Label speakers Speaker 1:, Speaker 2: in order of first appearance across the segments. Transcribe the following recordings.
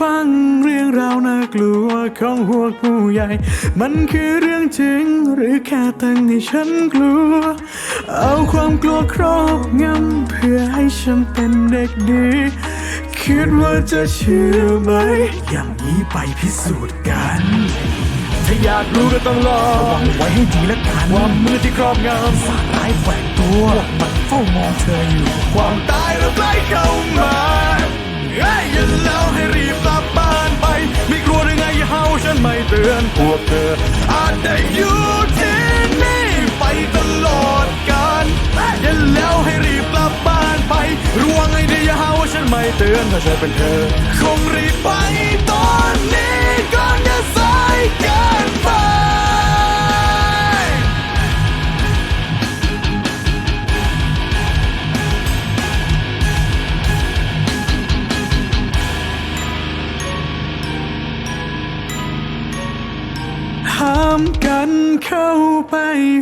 Speaker 1: ฟังเรื่องราวน่ากลัวของพวผู้ใหญ่ มันคือเรื่องจริงหรือแค่ตั้งให้ฉันกลัว เอาความกลัวครอบงำเพื่อให้ฉันเป็นเด็กดี คิดว่าจะเชื่อไหม อย่างนี้ไปพิสูจน์กัน ถ้าอยากรู้ก็ต้องลองระวังไว้ให้ดีและกันความมืดที่ครอบงำสาร้ายแฝงตัวมันเฝ้ามองเธออยู่ ความตายเราใกล้เข้ามา ยอย่าแล้วให้รีบกลับบ้านไป ไม่กลัวหรือไงอย่าเฮาฉันไม่เตือนพวกเธอ อาจได้อยู่ที่นี่ไปตลอดกาลอย่าแล้วให้รีบกลับบ้านไป ระวังให้ดีอย่าเฮาฉันไม่เตือนถ้าฉันเป็นเธอ คงรีบไป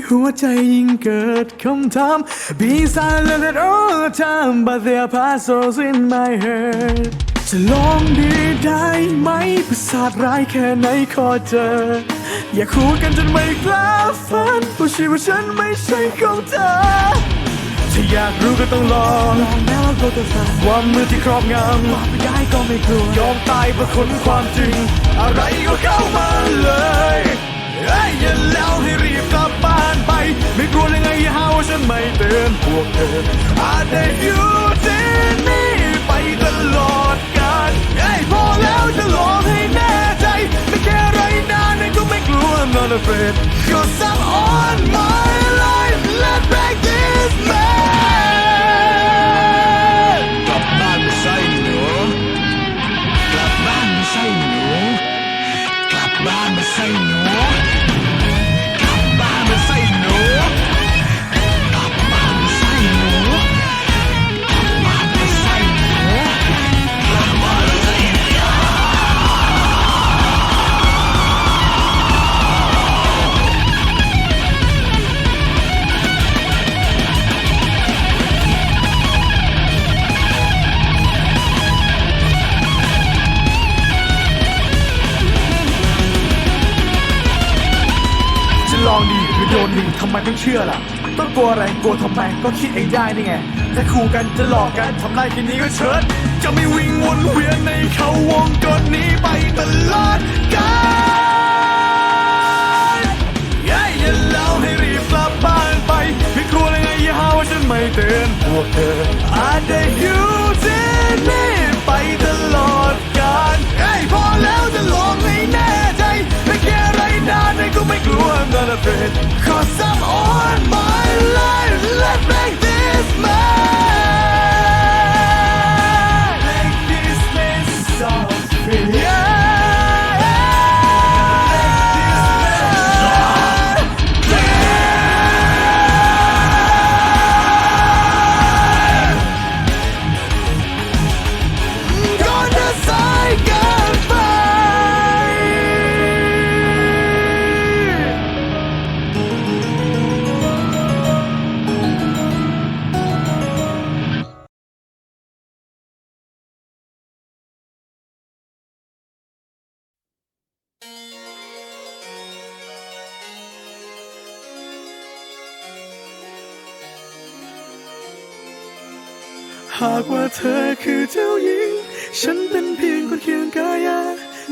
Speaker 1: หัวใจยิ่งเกิดคำถาม Be silent at all time but there are puzzles in my head จะลองดีได้ไหมประสาทร้ายแค่ไหนขอเจอ อย่าคู่กันจนไม่กล้าฝันเพราะชีวิตฉันไม่ใช่ของเธอ ถ้าอยากรู้ก็ต้องลองลองแม้ว่าก็จะสั่นความมือที่ครอบงำว่าไม่ได้ก็ไม่กลัวยอมตายเพื่อค้นความจริง อะไรก็เข้ามาเลยเอ้ยอย่าแล้วให้รีื่อนพวกเธออาจได้อยู่ที่นี่ไปตลอดกาลไอ้พอแล้วจะลองให้แน่ใจไม่แค่ไรนานนก็ไม่กลัว I'm not afraid Cause I'm on my
Speaker 2: ไม
Speaker 1: ต้องเชื่อล่ะ ต้องกลัวอะไรกลัวทำไมก็คิดเองได้นี่ไงจะขู่กันจะหลอกกันทำลายแค่นี้ก็เชิญจะไม่วิ่งวนเวียนในเขาวงกฏนี้ไปตลอดกาลย้อย่าแล้วให้รีบกลับบ้านไปไม่กลัวเลยไงอย่าหาว่าฉันไม่เตือนพวกเธออาจได้อยู่ที่นี่ไปตลอดากว่าเธอคือเจ้าหญิง ฉันเป็นเพียงคนเคียงกายา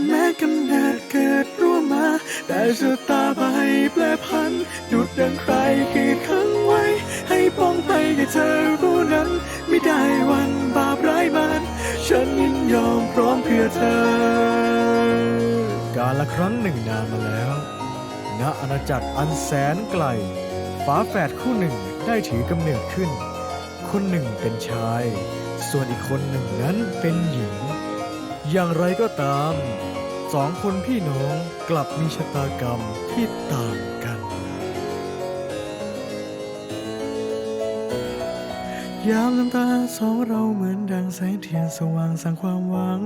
Speaker 1: แม้กำเนิดเกิดร่วมมา แต่ชะตาไปแปลพันดุดดังใครกีดขังไว้ ให้ป้องไปแค่เธอผู้นั้น ไม่ได้วันบาปร้ายมัน ฉันยินยอมพร้อมเพื่อเธอ
Speaker 3: การละครั้งหนึ่งนานมาแล้ว ณอาณาจักรอันแสนไกลฝาแฝดคู่หนึ่งได้ถือกำเนิดขึ้น คนหนึ่งเป็นชาย ส่วนอีกคนหนึ่งนั้นเป็นหญิง อย่างไรก็ตามสองคนพี่น้องกลับมีชะตากรรมที่ต่างกัน
Speaker 1: ยามน้ำตาสองเราเหมือนดังแสงเทียนสว่างสร้างความหวัง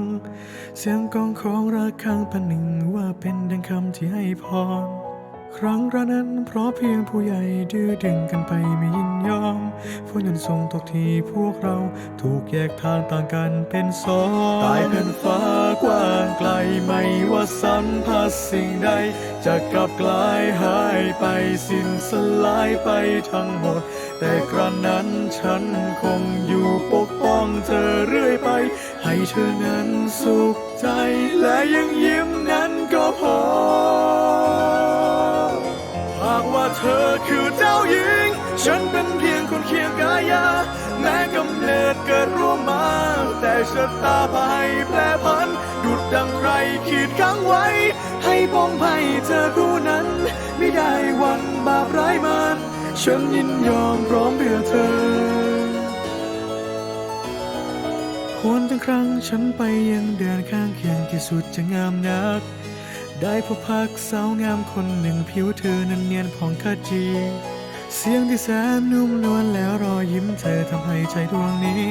Speaker 1: เสียงกองของระฆังพันหนึ่งว่าเป็นดังคำที่ให้พร ครั้งระนั้นเพราะเพียงผู้ใหญ่ดื้อดึงกันไปไม่ยินยอมฝนยันทรงตกที่พวกเราถูกแยกทางต่างกันเป็นสองตายแผ่นฟ้ากว้างไกลไม่ว่าสัมผัสสิ่งใด จะกลับกลายหายไปสิ้นสลายไปทั้งหมด แต่กระนั้นฉันคงอยู่ปกป้องเธอเรื่อยไป ให้เธอนั้นสุขใจและยังยิ้มนั้นก็พอ เธอคือเจ้าหญิง ฉันเป็นเพียงคนเคียงกายา แม้กำเนิดเกิดร่วมมา แต่ชะตาพายแปรผัน ดุดดังใครขีดข้งไว้ ให้ปองให้เธอผู้นั้น ไม่ได้วันบาปร้ายมัน ฉันยินยอมพร้อมเพื่อเธอหวนทั้งครั้งฉันไปยังเดินข้างเคียงที่สุดจะงามนัก ได้พบพักสาวงามคนหนึ่งผิวเธอนั้นเนียนผ่องขจี เสียงที่แสนนุ่มนวลแล้วรอยยิ้มเธอทำให้ใจดวงนี้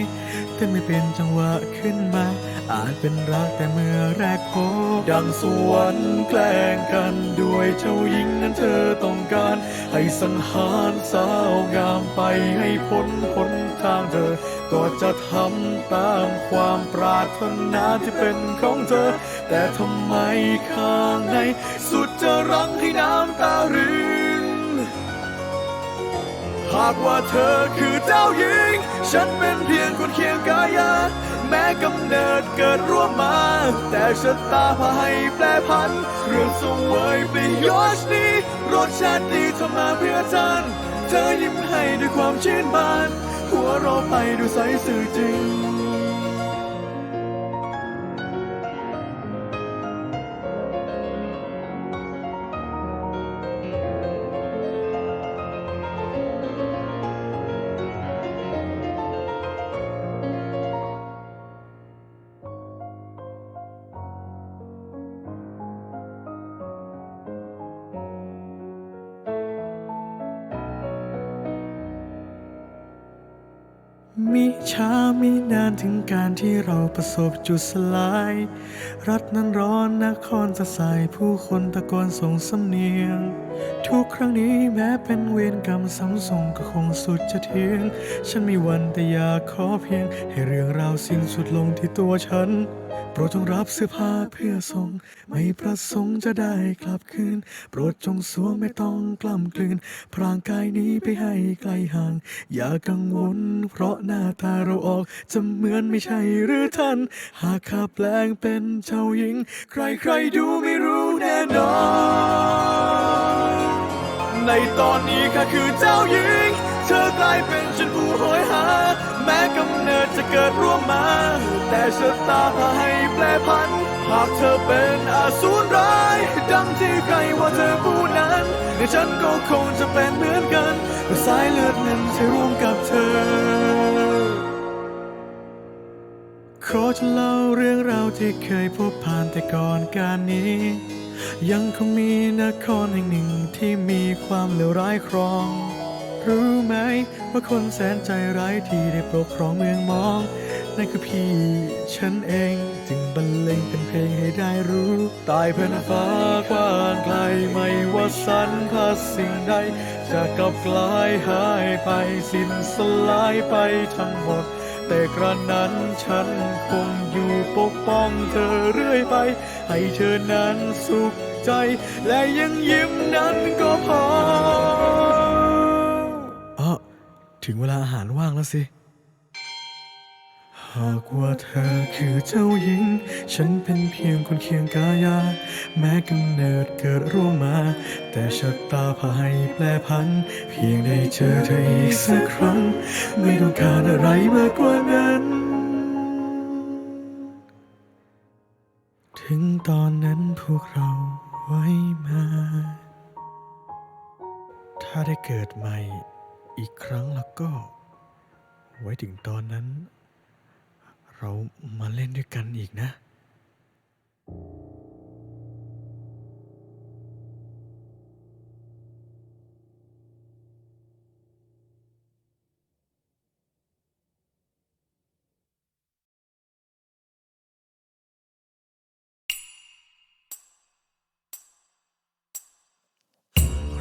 Speaker 1: เต้นไม่เป็นจังหวะขึ้นมา อาจเป็นรักแต่เมื่อแรกพบดังสวรรค์แกล้งกันด้วยเจ้าหญิงนั้นเธอต้องการ ให้สังหารสาวงามไปให้พ้นพ้นทางเธอ ก็จะทำตามความปรารถนาที่เป็นของเธอ แต่ทำไมข้างในสุดจะรังให้น้ำตารินหากว่าเธอคือเจ้าหญิง ฉันเป็นเพียงคนเคียงกายา แม้กำเนิดเกิดร่วมมา แต่ชะตาพาให้แปรผัน เรื่องทรงเวยไปยอชนี้รสชาติดีทำมาเพื่อฉัน เธอยิ้มให้ด้วยความชื่นบาน หัวเราไปดูใสสื่อจริง ช้ามินานถึงการที่เราประสบจุดสลาย รัฐนั้นร้อนนครจะสายผู้คนตะโกนส่งสำเนียง ทุกครั้งนี้แม้เป็นเวรกรรมซ้ำส่งก็คงสุดจะเทียง ฉันมีวันแต่อยากขอเพียง ให้เรื่องราวสิ้นสุดลงที่ตัวฉัน โปรดจงรับเสื้อผ้าเพื่อส่งไม่ประสงค์จะได้กลับคืน โปรดจงสวมไม่ต้องกล้ำกลืนพรางกายนี้ไปให้ไกลห่าง อย่ากังวล เพราะหน้าตาเราออก จะเหมือนไม่ใช่หรือท่าน หากข้าแปลงเป็นเจ้าหญิง ใครๆดูไม่รู้แน่นอน ในตอนนี้ข้าคือเจ้าหญิง เธอกลายเป็นฉัน กำเนิดจะเกิดร่วมมา แต่ชะตาพาให้แปรผัน หากเธอเป็นอาสูรร้าย ดังที่ใครว่าเธอผู้นั้นในฉันก็คงจะเป็นเหมือนกันเมื่อสายเลือดนั้นจะร่วมกับเธอ ขอจะเล่าเรื่องราวที่เคยพบผ่านแต่ก่อนการนี้ ยังคงมีนครแห่งหนึ่งที่มีความเลวร้ายครอง รู้ไหม ว่าคนแสนใจร้ายที่ได้ปกครองเมืองมอง นั่นคือพี่ฉันเอง จึงบรรเลงเป็นเพลงให้ได้รู้ ตายเพื่อนฟ้ากว้างไกลไม่ว่าสันพาสิ่งใด จะกลับกลายหายไปสิ้นสลายไปทั้งหมด แต่กระนั้นฉันคงอยู่ปกป้องเธอเรื่อยไป ให้เธอนั้นสุขใจ และยังยิ้มนั้นก็พออ๋อ ถึงเวลาอาหารว่างแล้วสิ หากว่าเธอคือเจ้าหญิง ฉันเป็นเพียงคนเคียงกายา แม้กำเนิดเกิดร่วมมา แต่ชะตาพาให้แปรพัน เพียงได้เจอเธออีกสักครั้ง ไม่ต้องการอะไรมากกว่านั้น ถึงตอนนั้นพวกเราไว้มา ถ้าได้เกิดใหม่ อีกครั้งแล้วก็ ไว้ถึงตอนนั้น เรามาเล่นด้วยกันอีกนะ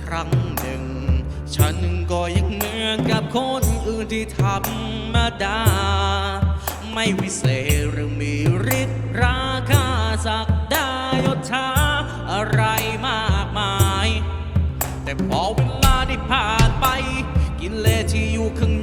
Speaker 1: ค
Speaker 4: รั้งหนึ่ง ฉันก็ยัง อนกับคนอื่นที่ธรรมดา ไม่วิเศษหรือมีฤทธิ์ราคาสักดายศชาอะไรมากมาย แต่พอเวลาได้ผ่านไป กินเลที่อยู่ข้าง